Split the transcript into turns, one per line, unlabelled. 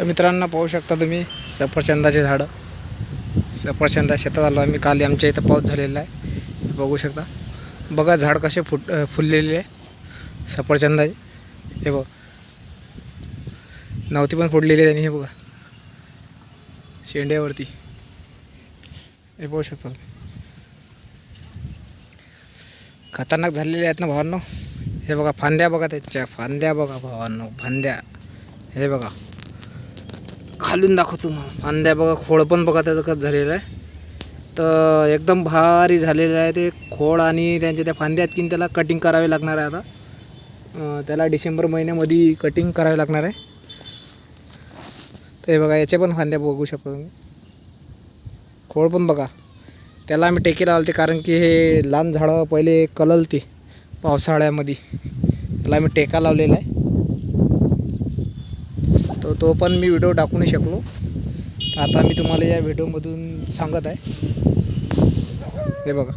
तर मित्रांनो पाहू शकता तुम्ही सफरचंदाचे झाडं. सफरचंदा शेतात आलो आम्ही काल आमच्या इथं पाऊस झालेला आहे. बघू शकता. बघा झाड कसे फुट फुललेले आहे. सफरचंदाचे हे बघ. नव्हती पण फोडलेली आहे त्यांनी हे बघा. शेंड्यावरती. हे पाहू शकता खतरनाक झालेले आहेत ना भावांनो. हे बघा फांद्या बघा त्याच्या. फांद्या बघा भावांनो फांद्या. हे बघा. खालून दाखवतो फांद्या बघा खोड पण बघा त्याचं कसं झालेलं आहे. तर एकदम भारी झालेलं आहे ते खोड आणि त्यांच्या त्या फांद्या आहेत की त्याला कटिंग करावे लागणार आहे आता. त्याला डिसेंबर महिन्यामध्ये कटिंग करावे लागणार आहे. तर हे बघा याच्या पण फांद्या बघू शकतो मी खोड पण बघा. त्याला आम्ही टेके लावले कारण की हे लहान झाडं पहिले कललते पावसाळ्यामध्ये. त्याला आम्ही टेका लावलेला आहे. तो तो पण मी व्हिडिओ टाकू नाही शकलो. तर आता मी तुम्हाला या व्हिडिओमधून सांगत आहे. हे बघा.